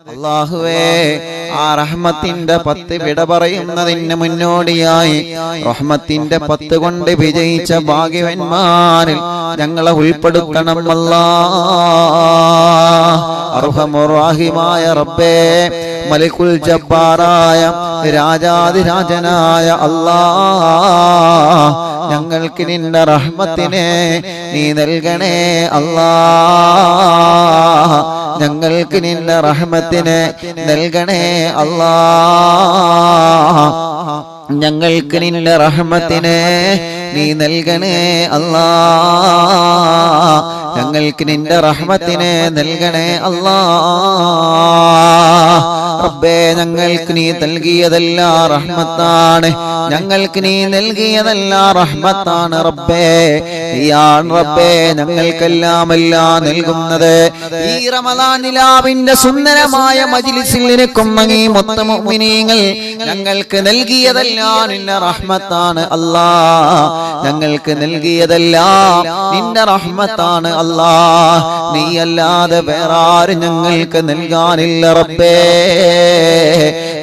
അള്ളാഹുവേ ആ റഹ്മത്തിന്റെ പത്ത് വിട പറയുന്നതിന് മുന്നോടിയായി റഹ്മത്തിന്റെ പത്ത് കൊണ്ട് വിജയിച്ച ഭാഗ്യവന്മാരിൽ ഞങ്ങളെ ഉൾപ്പെടുത്തണം അല്ലാ അർഹമുറാഹിമായ റബ്ബേ മലിക്കുൽ ജബ്ബാറായ രാജാതിരാജനായ അല്ലാ ഞങ്ങൾക്ക് നിന്റെ റഹ്മത്തിനെ നീ നൽകണേ അല്ലാ ഞങ്ങൾക്ക് നിന്റെ റഹ്മത്തിന് നൽകണേ അല്ലാ ഞങ്ങൾക്ക് നിന്റെ റഹ്മത്തിന് നീ നൽകണേ അല്ലാ ഞങ്ങൾക്ക് നിന്റെ റഹ്മത്തിന് നൽകണേ അല്ലാ റബ്ബേ ഞങ്ങൾക്ക് നീ നൽകിയതെല്ലാം റഹ്മത്താണ്. ഞങ്ങൾക്ക് നീ നൽകിയതല്ല റഹ്മത്താണ് റബ്ബേ. നീയാണ് റബ്ബേ ഞങ്ങൾക്കെല്ലാം എല്ലാം നൽകുന്നത്. ഈ റമദാൻ നിലാവിന്റെ സുന്ദരമായ മജിലിസിൽ നിനക്കും ഈ മൊത്ത മുഅ്മിനീങ്ങൾ ഞങ്ങൾക്ക് നൽകിയതല്ല നിന്റെ റഹ്മത്താണ് അല്ലാ. ഞങ്ങൾക്ക് നൽകിയതല്ല നിന്റെ റഹ്മത്താണ് അല്ലാ. നീ അല്ലാതെ വേറെ ഞങ്ങൾക്ക് നൽകാനില്ല റബ്ബേ.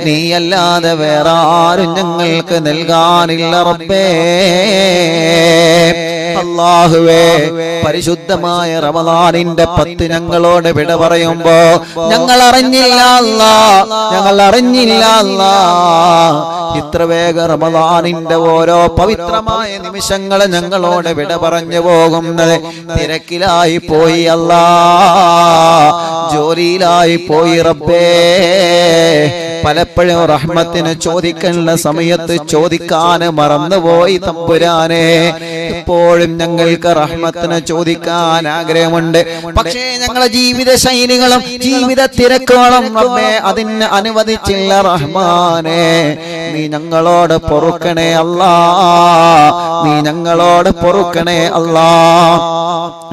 നീ അല്ലാതെ വേറെ ആരും ഞങ്ങൾക്ക് നൽകാനില്ല റബ്ബേ. അള്ളാഹുവേ പരിശുദ്ധമായ റമദാനിന്റെ പത്ത് ഞങ്ങളോട് വിട പറയുമ്പോ ഞങ്ങൾ അറിഞ്ഞില്ല അല്ലാ ഞങ്ങൾ അറിഞ്ഞില്ല അല്ലാ. ഇത്ര വേഗ റമദാനിന്റെ ഓരോ പവിത്രമായ നിമിഷങ്ങളെ ഞങ്ങളോട് വിട പറഞ്ഞു പോകുന്നത് തിരക്കിലായി പോയി അല്ലാ. ജോലിയിലായി പോയി റബ്ബേ. പലപ്പോഴും റഹ്മത്തിന് ചോദിക്കാനുള്ള സമയത്ത് ചോദിക്കാൻ മറന്നുപോയി തമ്പുരാനെ. ഇപ്പോഴും ഞങ്ങൾക്ക് റഹ്മത്തിന് ചോദിക്കാൻ ആഗ്രഹമുണ്ട്. പക്ഷേ ഞങ്ങളെ ജീവിത ശൈലികളും ജീവിത തിരക്കുകളും അതിന് അനുവദിച്ചില്ല റഹ്മാനെ. നീ ഞങ്ങളോട് പൊറുക്കണേ അല്ലാ. നീ ഞങ്ങളോട് പൊറുക്കണേ അല്ലാ.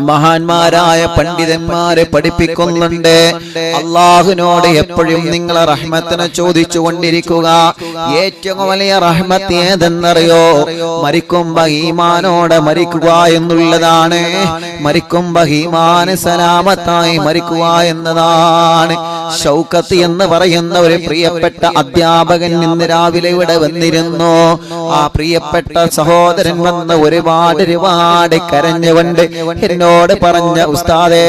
മഹാന്മാരായ പണ്ഡിതന്മാരെ പഠിപ്പിക്കുന്നുണ്ട്. അള്ളാഹുനോട് എപ്പോഴും നിങ്ങളെ റഹ്മത്തിനെ ചോദിച്ചു കൊണ്ടിരിക്കുക ഏറ്റവും വലിയ റഹ്മത്ത് ഏതെന്നറിയോ? മരിക്കുമ്പോ ഈമാനോടെ മരിക്കുക എന്നുള്ളതാണ്. മരിക്കുമ്പോ ഈമാന് സലാമത്തായി മരിക്കുക എന്നതാണ്. ഷൗക്കത്ത് എന്ന് പറയുന്ന ഒരു പ്രിയപ്പെട്ട അധ്യാപകൻ ഇന്ന് രാവിലെ ഇവിടെ വന്നിരുന്നു. ആ പ്രിയപ്പെട്ട സഹോദരൻ വന്ന് ഒരുപാട് ഒരുപാട് കരഞ്ഞുകൊണ്ട് എന്നോട് പറഞ്ഞ ഉസ്താദേ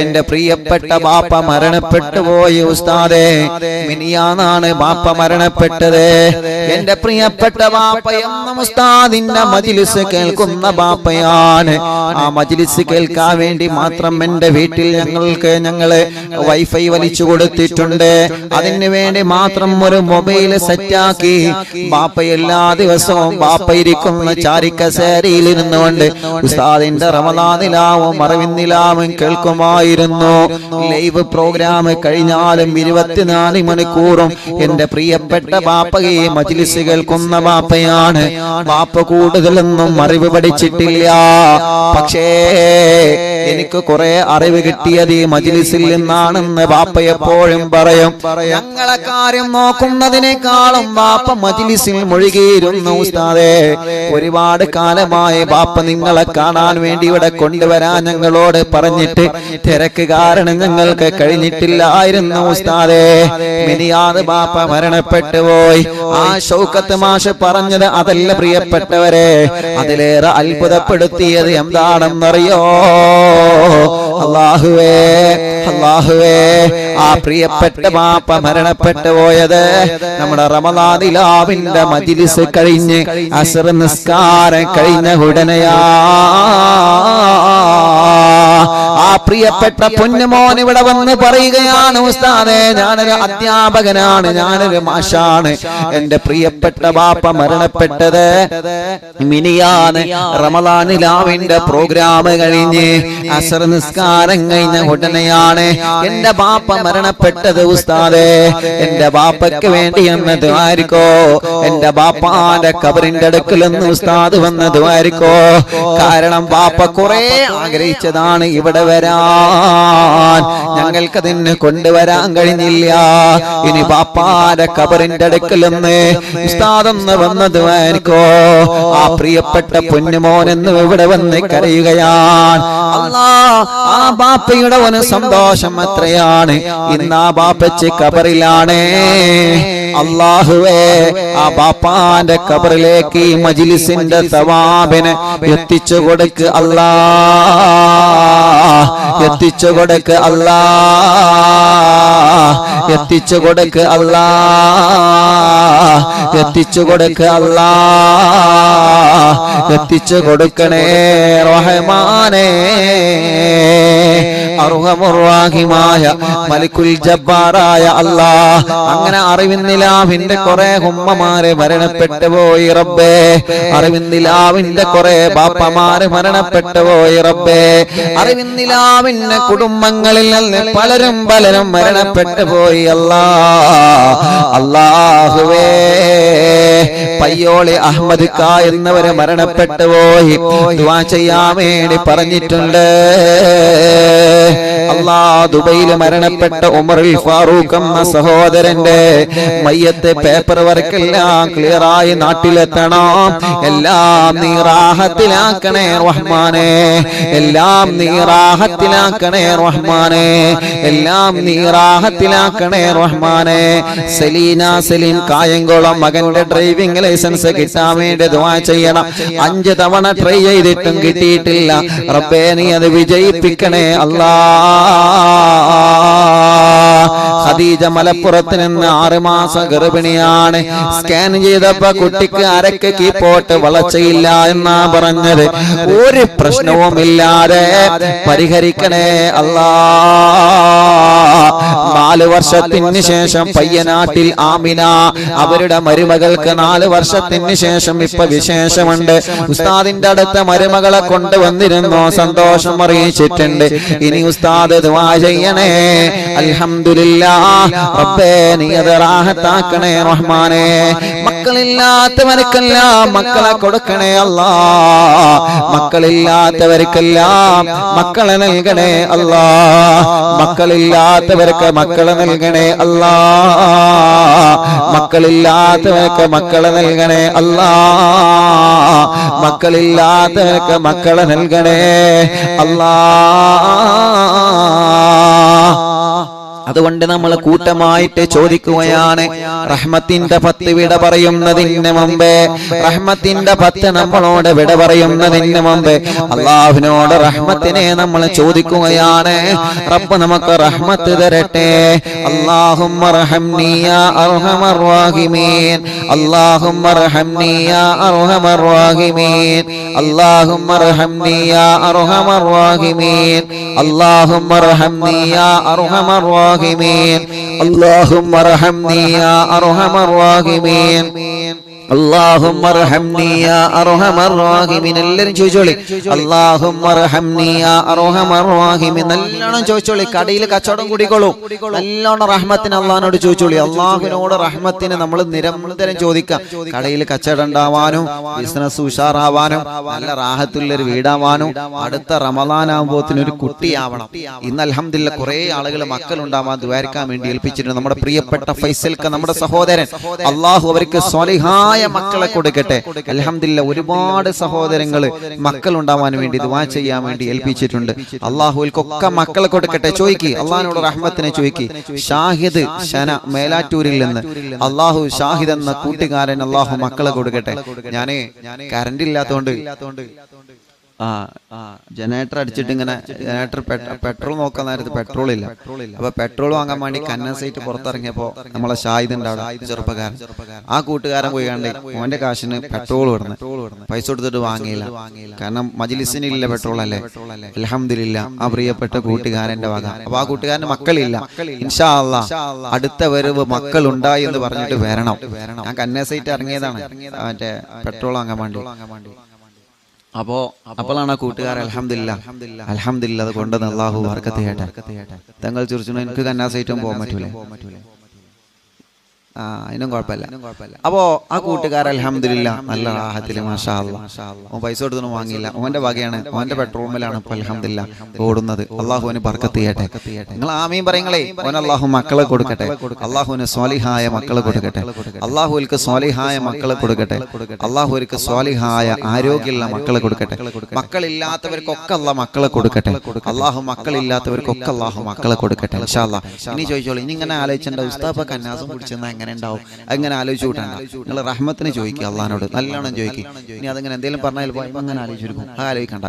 എന്റെ പ്രിയപ്പെട്ട ബാപ്പ മരണപ്പെട്ടു പോയി ഉസ്താദേ. മിനിയാന്നാണ് ബാപ്പ മരണപ്പെട്ടത്. എന്റെ പ്രിയപ്പെട്ട ബാപ്പ എന്ന ഉസ്താദിന്റെ മജിലിസ് കേൾക്കുന്ന ബാപ്പയാണ്. ആ മജിലിസ് കേൾക്കാൻ വേണ്ടി മാത്രം എന്റെ വീട്ടിൽ ഞങ്ങൾക്ക് ഞങ്ങൾ വൈഫൈ വലിച്ചു കൊടുത്തിട്ടുണ്ട്. അതിന് വേണ്ടി മാത്രം ഒരു മൊബൈൽ സെറ്റാക്കി. ബാപ്പ എല്ലാ ദിവസവും ബാപ്പ ഇരിക്കുന്ന ചാരിക്കസേരയിൽ ഇരുന്നുകൊണ്ട് ഉസ്താദിന്റെ റമദാനിലാവും മറവിന്നിലാവും കേൾക്കുമായിരുന്നു. ലൈവ് പ്രോഗ്രാം കഴിഞ്ഞാലും ഇരുപത്തിനാല് മണിക്കൂറും എന്റെ പ്രിയപ്പെട്ട ബാപ്പയെ മജിലിസ് കേൾക്കുന്ന ബാപ്പയാണ്. ബാപ്പ കൂടുതലൊന്നും അറിവ് പഠിച്ചിട്ടില്ല. പക്ഷേ എനിക്ക് കുറെ അറിവ് കിട്ടിയത് ഈ മജ്ലിസിൽ നിന്നാണെന്ന് ബാപ്പ എപ്പോഴും പറയും ഞങ്ങളെ കാര്യം നോക്കുന്നതിനേക്കാളും ബാപ്പ മജിലിസിൽ മുഴുകിയിരുന്നു ഉസ്താദേ. ഒരുപാട് കാലമായി ബാപ്പ നിങ്ങളെ കാണാൻ വേണ്ടി ഇവിടെ കൊണ്ടുവരാൻ ഞങ്ങളോട് പറഞ്ഞിട്ട് തിരക്ക് കാരണം ഞങ്ങൾക്ക് കഴിഞ്ഞിട്ടില്ലായിരുന്നു ഉസ്താദേ. മിനിയാത് ബാപ്പ മരണപ്പെട്ടു പോയി. ആ ഷൗക്കത്ത് മാഷ് പറഞ്ഞത് അതല്ല പ്രിയപ്പെട്ടവരെ അതിലേറെ അത്ഭുതപ്പെടുത്തിയത് എന്താണെന്നറിയോ? അള്ളാഹുവേ അള്ളാഹുവേ ആ പ്രിയപ്പെട്ട മാപ്പ മരണപ്പെട്ടു പോയത്. നമ്മുടെ റമദാനിലാവിന്റെ മജിലിസ് കഴിഞ്ഞ് അസർ നിസ്കാരം കഴിഞ്ഞ ഉടനെയാ പ്രിയപ്പെട്ട പൊന്നുമോൻ ഇവിടെ വന്ന് പറയുകയാണ് ഉസ്താദേ ഞാനൊരു അധ്യാപകനാണ് ഞാനൊരു മാഷാണ്. എന്റെ പ്രിയപ്പെട്ട ബാപ്പ മരണപ്പെട്ടത് മിനിയാണ് റമദാനിലാവിന്റെ പ്രോഗ്രാം കഴിഞ്ഞ് അസർ നിസ്കാരം കഴിഞ്ഞ ഉടനെയാണ് എന്റെ ബാപ്പ മരണപ്പെട്ടത് ഉസ്താദേ. എന്റെ ബാപ്പയ്ക്ക് വേണ്ടി എന്നത് ആയിരിക്കോ എന്റെ ബാപ്പാന്റെ കബറിന്റെ അടുക്കൽ നിന്ന് ഉസ്താദ് വന്നത് ആയിരിക്കോ കാരണം ബാപ്പ കുറെ ആഗ്രഹിച്ചതാണ് ഇവിടെ വരാൻ. വരാൻ ഞങ്ങൾക്കതിന് കൊണ്ടുവരാൻ കഴിഞ്ഞില്ല. ഇനി പാപ്പാരെ കബറിന്റെ അടുക്കലൊന്ന് ഉസ്താദെന്ന് വന്നത് എനിക്കോ ആ പ്രിയപ്പെട്ട പൊന്നുമോനെന്ന് ഇവിടെ വന്ന് കരയുകയാണ്. ആ ബാപ്പയുടെ ഒരു സന്തോഷം എത്രയാണ്? ഇന്ന് ആ ബാപ്പച്ച് കബറിലാണ്. അള്ളാഹുവേ ആ ബാപ്പാന്റെ കബറിലേക്ക് ഈ മജിലിസിന്റെ സവാബിന് എത്തിച്ചു കൊടുക്ക്. അല്ലാ എത്തിച്ചു കൊടുക്ക് അല്ലാ എത്തിച്ചു കൊടുക്ക് അല്ലാ എത്തിച്ചു കൊടുക്ക് അല്ലാ എത്തിച്ചു കൊടുക്കണേ റഹമാനേ. അറുഹമുറാഹിമായ മലിക്കുൽ ജബ്ബാറായ അല്ലാ അങ്ങനെ അറിവിന്നിലാവിന്റെ കുറെ ഉമ്മമാരെ മരണപ്പെട്ടു പോയി റബ്ബേ. അറിവിന്നിലാവിന്റെ കുറെ ബാപ്പമാര് മരണപ്പെട്ടു പോയി റബ്ബേ. അറിവിന്ദിലാവിന്റെ കുടുംബങ്ങളിൽ നിന്ന് പലരും പലരും മരണപ്പെട്ടു പോയി. അല്ലാ അല്ലാഹുവേ പയ്യോളി അഹമ്മദ് ക എന്നവര് മരണപ്പെട്ടു പോയി. ദുആ ചെയ്യാൻ വേണ്ടി പറഞ്ഞിട്ടുണ്ട്. അല്ലാ ദുബൈയിൽ മരണപ്പെട്ട ഉമറിൽ ഫാറൂഖ് എന്ന സഹോദരന്റെ മയ്യത്തെ പേപ്പർ വർക്കെല്ലാം ക്ലിയർ ആയി നാട്ടിലെത്തണം. എല്ലാം നീ റാഹത്തിലാക്കണേ റഹ്മാനെ. എല്ലാം നീ റാഹത്തിലാക്കണേ റഹ്മാനെ. എല്ലാം നീ റാഹത്തിലാക്കണേ റഹ്മാനെ. സലീന സലീം കായംകുളം മകന്റെ ഡ്രൈവിംഗ് ലൈസൻസ് കിട്ടാൻ വേണ്ടി ചെയ്യണം. അഞ്ച് തവണ ട്രൈ ചെയ്തിട്ടും കിട്ടിയിട്ടില്ല. റബ്ബേ നീ അത് വിജയിപ്പിക്കണേ അല്ലാ. ഖദീജ മലപ്പുറത്ത് നിന്ന് മാസം ഗർഭിണിയാണ്. സ്കാൻ ചെയ്തപ്പോ കുട്ടിക്ക് അരക്ക് കീപ്പോട്ട് വളർച്ചയില്ല എന്നാ പറഞ്ഞത്. ഒരു പ്രശ്നവുമില്ലാതെ പരിഹരിക്കണേ അല്ലാ. നാല് വർഷത്തിന് ശേഷം പയ്യനാട്ടിൽ ആമിന. അവരുടെ മരുമകൾക്ക് നാല് വർഷത്തിന് ശേഷം ഇപ്പൊ വിശേഷമുണ്ട്. ഉസ്താദിന്റെ അടുത്ത മരുമകളെ കൊണ്ടുവന്നിരുന്നു. സന്തോഷം അറിയിച്ചിട്ടുണ്ട്. ഇനി ഉസ്താദ് ചെയ്യണേ. അൽഹംദുലില്ലാ റബ്ബേ നീ അത് റാഹത്താക്കണേ റഹ്മാനെ. മക്കളില്ലാത്തവർക്കെല്ലാം മക്കളെ കൊടുക്കണേ അല്ലാ. മക്കളില്ലാത്തവർക്കെല്ലാം മക്കളെ നൽകണേ അല്ലാ. മക്കളില്ലാത്തവർക്ക് മക്കളെ നൽകണേ അല്ലാ. മക്കളില്ലാത്തവർക്ക് മക്കളെ നൽകണേ അല്ലാ. മക്കളില്ലാത്തവർക്ക് മക്കളെ നൽകണേ അല്ലാ. അതുകൊണ്ട് നമ്മൾ കൂട്ടമായിട്ട് ചോദിക്കുകയാണ് റഹ്മത്തിന്റെ പത്ത് വിട പറയുന്നതിന് മുമ്പേ റഹ്മത്തിന്റെ പത്ത് നമ്മളോട് വിട പറയുന്നതിന് മുമ്പേ അള്ളാഹുവിനോട് റഹ്മത്തിനെ നമ്മൾ ചോദിക്കുകയാണ് റബ്ബ് നമുക്ക് റഹ്മത്ത് തരട്ടെ അള്ളാഹുമർ الراحمين اللهم ارحمني يا ارحم الراحمين اللهم ارحمني يا ارحم الراحمين എല്ലാരും ചോദിച്ചോളി اللهم ارحمني يا ارحم الراحمين നല്ലോണം ചോദിച്ചോളി കടയിൽ കച്ചവടം കൂടിക്കോളൂ നല്ലോണം റഹ്മത്തിന് അള്ളഹാനോട് ചോദിച്ചോളി അള്ളാഹുവിനോട് റഹ്മത്തിന് നമ്മൾ നിരന്തരം ചോദിക്കാം കടയിൽ കച്ചവടം ഉണ്ടാവാനും ബിസിനസ് ഉഷാറാവാനും നല്ല റാഹത്തുള്ള ഒരു വീടാവാനും അടുത്ത റമദാനാകുമ്പോത്തിന് ഒരു കുട്ടിയാവണം ഇന്ന് അലഹമില്ല കുറെ ആളുകൾ മക്കൾ ഉണ്ടാവാൻ ദ്വാരിക്കാൻ വേണ്ടി ഏൽപ്പിച്ചിട്ടുണ്ട് നമ്മുടെ പ്രിയപ്പെട്ട ഫൈസൽക്ക് നമ്മുടെ സഹോദരൻ അള്ളാഹു അവർക്ക് സ്വലിഹായ മക്കളെ കൊടുക്കട്ടെ. അലഹമില്ല ഒരുപാട് സഹോദരങ്ങൾ മക്കൾ ഉണ്ടാവാൻ വേണ്ടി ദുവാ ചെയ്യാൻ വേണ്ടി ഏൽപ്പിച്ചിട്ടുണ്ട്. അള്ളാഹുൽക്കൊക്കെ മക്കളെ കൊടുക്കട്ടെ. ചോയ്ക്ക് അള്ളാഹിനോട് റഹ്മത്തിനെ ചോയ്ക്ക് ഷാഹിദ് ഷന മേലാറ്റൂരിൽ നിന്ന്. അള്ളാഹു ഷാഹിദ് എന്ന കൂട്ടുകാരൻ അള്ളാഹു മക്കളെ കൊടുക്കട്ടെ. ഞാനേ കറണ്ട് ഇല്ലാത്തോണ്ട് ആ ജനറേറ്റർ അടിച്ചിട്ട് ഇങ്ങനെ ജനറേറ്റർ പെട്രോൾ നോക്കാൻ നേരത്ത് പെട്രോൾ ഇല്ല. അപ്പൊ പെട്രോൾ വാങ്ങാൻ വേണ്ടി കന്നസൈറ്റ് പുറത്തിറങ്ങിയപ്പോ നമ്മളെ ഷായിദ് ഉണ്ടാവും ചെറുപ്പക്കാരൻ. ആ കൂട്ടുകാരൻ പോയി മോന്റെ കാശിന് പെട്രോൾ വിടുന്നു. പൈസ കൊടുത്തിട്ട് വാങ്ങിയില്ല. കാരണം മജിലിസിന് ഇല്ല പെട്രോൾ അല്ലേ അലഹമില്ല ആ പ്രിയപ്പെട്ട കൂട്ടുകാരന്റെ വക. അപ്പൊ ആ കൂട്ടുകാരന് മക്കളില്ല. ഇൻഷാ അടുത്ത വരവ് മക്കൾ ഉണ്ടായി എന്ന് പറഞ്ഞിട്ട് വരണം. ഞാൻ കന്നസൈറ്റ് ഇറങ്ങിയതാണ്. മറ്റേ പെട്രോൾ വാങ്ങാൻ വേണ്ടി. അപ്പോ അപ്പോഴാണ് ആ അലഹമില്ല അലഹമില്ല അത് കൊണ്ടുവന്ന് അള്ളാഹു വർക്കത്തെ തങ്ങൾ ചുരിച്ചു എനിക്ക് കന്നാസൈറ്റും പോകാൻ പറ്റൂലേ? ആ അതിനും കുഴപ്പമില്ല. അപ്പോ ആ കൂട്ടുകാർ അലഹമില്ല നല്ല റാഹത്തിൽ മാഷാ. ഓൻ പൈസ കൊടുത്തൊന്നും വാങ്ങിയില്ല. ഓന്റെ വകയാണ് ഓന്റെ പെട്രോളിലാണ് ഇപ്പൊ അലഹമില്ല ഓടുന്നത്. അള്ളാഹുവിന് ബർക്കത്ത് ചെയ്യട്ടെ നിങ്ങൾ ആമീൻ പറയുങ്ങളേ. ഓൻ അള്ളാഹു മക്കളെ കൊടുക്കട്ടെ. അള്ളാഹുവിന് സ്വാലിഹായ മക്കളെ കൊടുക്കട്ടെ. അള്ളാഹുവിൽക്ക് സ്വാലിഹായ മക്കളെ കൊടുക്കട്ടെ. അള്ളാഹുവിൽക്ക് സ്വാലിഹായ ആരോഗ്യമുള്ള മക്കളെ കൊടുക്കട്ടെ. മക്കളില്ലാത്തവർക്കൊക്കെ അല്ല മക്കളെ കൊടുക്കട്ടെ. അള്ളാഹു മക്കളില്ലാത്തവർക്കൊക്കെ അള്ളാഹു മക്കളെ കൊടുക്കട്ടെ. ഇനി ചോദിച്ചോളൂ. ഇനി ഇങ്ങനെ ആലോചിച്ചിട്ടുണ്ടോ? ഉസ്താപ്പ കന്നാസം പിടിച്ചെന്നാ എങ്ങനെ ഉണ്ടാവും. അങ്ങനെ ആലോചിച്ചു കൂട്ടാണ് നിങ്ങൾ റഹ്മത്തിന് ചോദിക്കുക അള്ളഹാനോട് നല്ലോണം ചോദിക്കുക ഇനി അതങ്ങനെ എന്തെങ്കിലും പറഞ്ഞാൽ പോയി അങ്ങനെ ആലോചിച്ചിരിക്കും ആലോചിക്കണ്ട.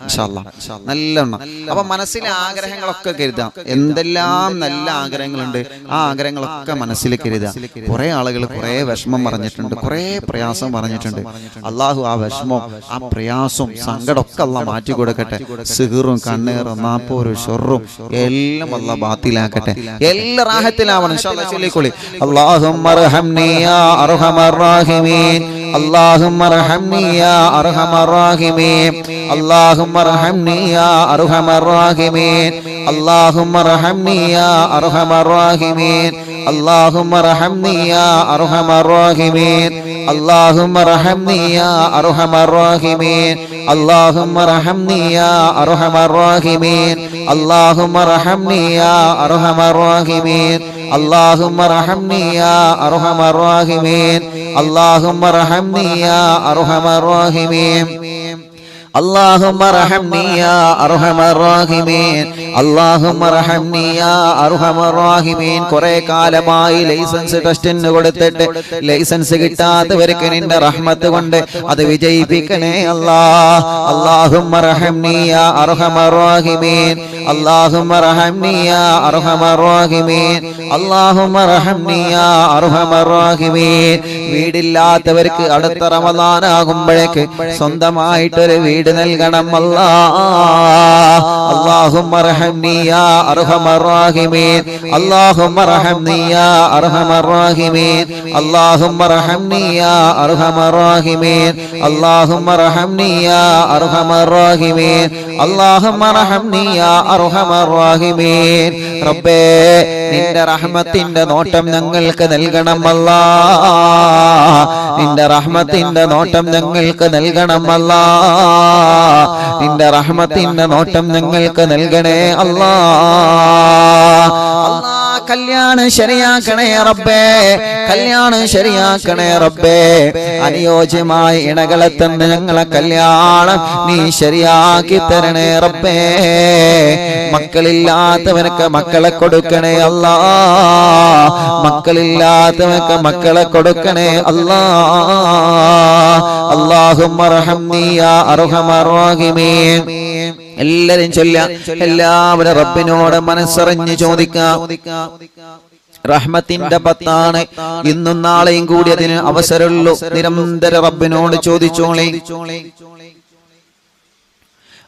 നല്ലോണം അപ്പൊ മനസ്സിലെ ആഗ്രഹങ്ങളൊക്കെ കരുതാം. എന്തെല്ലാം നല്ല ആഗ്രഹങ്ങളുണ്ട്. ആ ആഗ്രഹങ്ങളൊക്കെ മനസ്സിൽ കരുതാം. കുറെ ആളുകൾ കുറെ വിഷമം പറഞ്ഞിട്ടുണ്ട്. കുറെ പ്രയാസം പറഞ്ഞിട്ടുണ്ട്. അള്ളാഹു ആ വിഷമം ആ പ്രയാസവും സങ്കടമൊക്കെ അല്ല മാറ്റി കൊടുക്കട്ടെ. സിഹറും കണ്ണേറും നാപ്പോരും ഷൊറും എല്ലാം അല്ല ബാത്തിലാക്കട്ടെ. എല്ലാ റാഹത്തിലാവണം. ഇൻഷാ ارحمني يا أرحم الراحمين. اللهم ارحمني يا أرحم الراحمين. اللهم ارحمني يا أرحم الراحمين. اللهم ارحمني يا أرحم الراحمين. اللهم ارحمني يا أرحم الراحمين. اللهم ارحمني يا أرحم الراحمين. اللهم ارحمني يا أرحم الراحمين. اللهم ارحمني يا أرحم الراحمين. اللهم ارحمني يا ارحم الراحمين اللهم ارحمني يا ارحم الراحمين اللهم ارحمني يا ارحم الراحمين اللهم ارحمني يا ارحم الراحمين കുറെ കാലമായി ലൈസൻസ് ടെസ്റ്റിന് കൊടുത്തിട്ട് ലൈസൻസ് കിട്ടാത്തവർക്ക് നിന്റെ റഹ്മത്ത് കൊണ്ട് അത് വിജയിപ്പിക്കണേ അല്ലാ اللهم ارحمني يا ارحم الراحمين اللهم ارحمني يا ارحم الراحمين اللهم ارحمني يا ارحم الراحمين വീടില്ലാത്തവർക്ക് അടുത്ത റമദാനാകുമ്പോഴേക്ക് സ്വന്തമായിട്ടൊരു വീട് നൽകണം അല്ലാ اللهم ارحمني يا ارحم الراحمين اللهم ارحمني يا ارحم الراحمين اللهم ارحمني يا ارحم الراحمين اللهم ارحمني يا ارحم الراحمين اللهم ارحمني يا അർഹമറാഹിമീൻ റബ്ബേ നിന്റെ റഹ്മത്തിന്റെ നോട്ടം ഞങ്ങൾക്ക് നൽകണമല്ല. നിന്റെ റഹ്മത്തിന്റെ നോട്ടം ഞങ്ങൾക്ക് നൽകണമല്ല. നിന്റെ റഹ്മത്തിന്റെ നോട്ടം ഞങ്ങൾക്ക് നൽകണേ അല്ലാ. കല്യാണം ശരിയാക്കണേ റബ്ബേ കല്യാണം ശരിയാക്കണേ റബ്ബേ. അനുയോജ്യമായ ഇണകളെ തന്നെ ഞങ്ങളെ കല്യാണം നീ ശരിയാക്കി തരണേ റബ്ബേ. മക്കളില്ലാത്തവനൊക്കെ മക്കളെ കൊടുക്കണേ അല്ലാ. മക്കളില്ലാത്തവനൊക്കെ മക്കളെ കൊടുക്കണേ അല്ലാ. അള്ളാഹു അർഹം അർഹമർ റഹീമീൻ. എല്ലാരും ചൊല്ല എല്ലാവരും റബ്ബിനോട് മനസ്സറിഞ്ഞ് ചോദിക്കാം. റഹ്മത്തിന്റെ പത്താണ്. ഇന്നും നാളെയും കൂടി അതിന് അവസരമുള്ളൂ. നിരന്തര റബ്ബിനോട് ചോദിച്ചോളെ.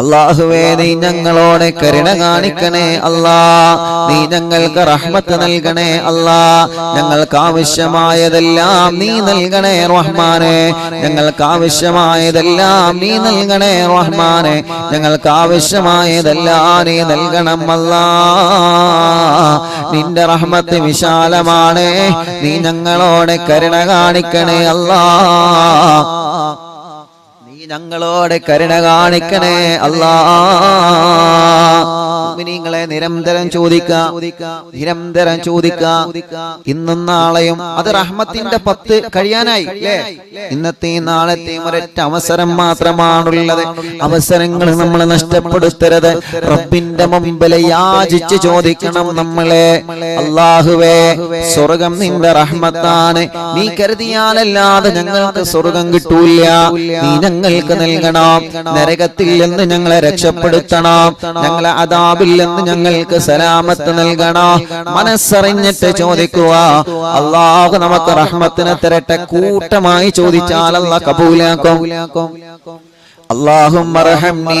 അള്ളാഹുവേ നീ ഞങ്ങളോട് കരുണ കാണിക്കണേ അല്ലാ. നീ ഞങ്ങൾക്ക് റഹ്മത്ത് നൽകണേ അല്ലാ. ഞങ്ങൾക്ക് ആവശ്യമായതെല്ലാം നീ നൽകണേ റഹ്മാനെ. ഞങ്ങൾക്ക് ആവശ്യമായതെല്ലാം നീ നൽകണേ റഹ്മാനെ. ഞങ്ങൾക്ക് ആവശ്യമായതെല്ലാം നീ നൽകണം അല്ലാ. നിന്റെ റഹ്മത്ത് വിശാലമാണ്. നീ ഞങ്ങളോട് കരുണ കാണിക്കണേ അല്ലാ. ഞങ്ങളോട് കരുണ കാണിക്കണേ അല്ലാ. മുഅ്മിനീങ്ങളെ നിരന്തരം ചോദിക്കുക നിരന്തരം ചോദിക്കുക ഇന്നും നാളെയും അത് റഹ്മത്തിന്റെ പത്ത് കഴിയാനായി അല്ലേ? ഇന്നത്തെയും നാളത്തെയും ഒരൊറ്റ അവസരം മാത്രമാണുള്ളത്. അവസരങ്ങൾ നമ്മൾ നഷ്ടപ്പെടുത്തരുത്. റബ്ബിന്റെ മുമ്പിൽ യാചിച്ച് ചോദിക്കണം നമ്മളെ. അള്ളാഹുവേ സ്വർഗം നിന്റെ റഹ്മത്താണ്. നീ കരുതിയാലല്ലാതെ ഞങ്ങൾക്ക് സ്വർഗം കിട്ടൂല നീ ഞങ്ങൾക്ക് നൽകണം. നരകത്തിൽ നിന്ന് ഞങ്ങളെ രക്ഷപ്പെടുത്തണം. ഞങ്ങളെ അസ്ഹാബിൽ ഞങ്ങൾക്ക് സലാമത്ത് നൽകണം? മനസ്സറിഞ്ഞിട്ട് ചോദിക്കുക. അള്ളാഹു നമുക്ക് റഹ്മത്തിന് തരട്ടെ കൂട്ടമായി ചോദിച്ചാൽ അല്ല കബൂലാക്കും. അള്ളാഹും അർഹംനീ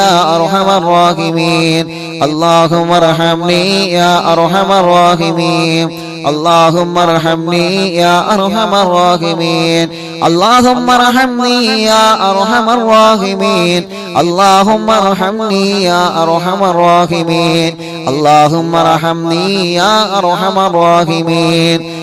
يا ارحم الراحمين اللهم ارحمني يا ارحم الراحمين اللهم ارحمني يا ارحم الراحمين اللهم ارحمني يا ارحم الراحمين اللهم ارحمني يا ارحم الراحمين اللهم ارحمني يا ارحم الراحمين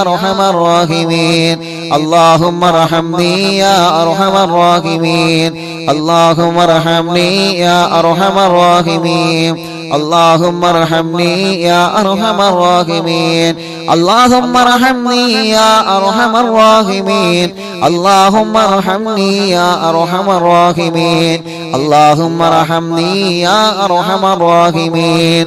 أرحم الراحمين اللهم ارحمني يا أرحم الراحمين اللهم ارحمني يا أرحم الراحمين اللهم ارحمني يا أرحم الراحمين اللهم ارحمني يا أرحم الراحمين اللهم ارحمني يا أرحم الراحمين اللهم ارحمني يا أرحم الراحمين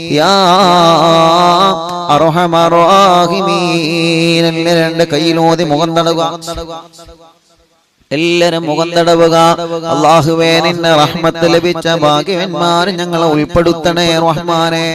യാ രണ്ട് കയ്യിലോതി മുഖം തടവുക എല്ലാരും മുഖം തടവുക അള്ളാഹുവേനിന്റെ റഹ്മത്ത് ലഭിച്ച ഭാഗ്യവന്മാർ ഞങ്ങളെ ഉൾപ്പെടുത്തണേ റഹ്മാനെ.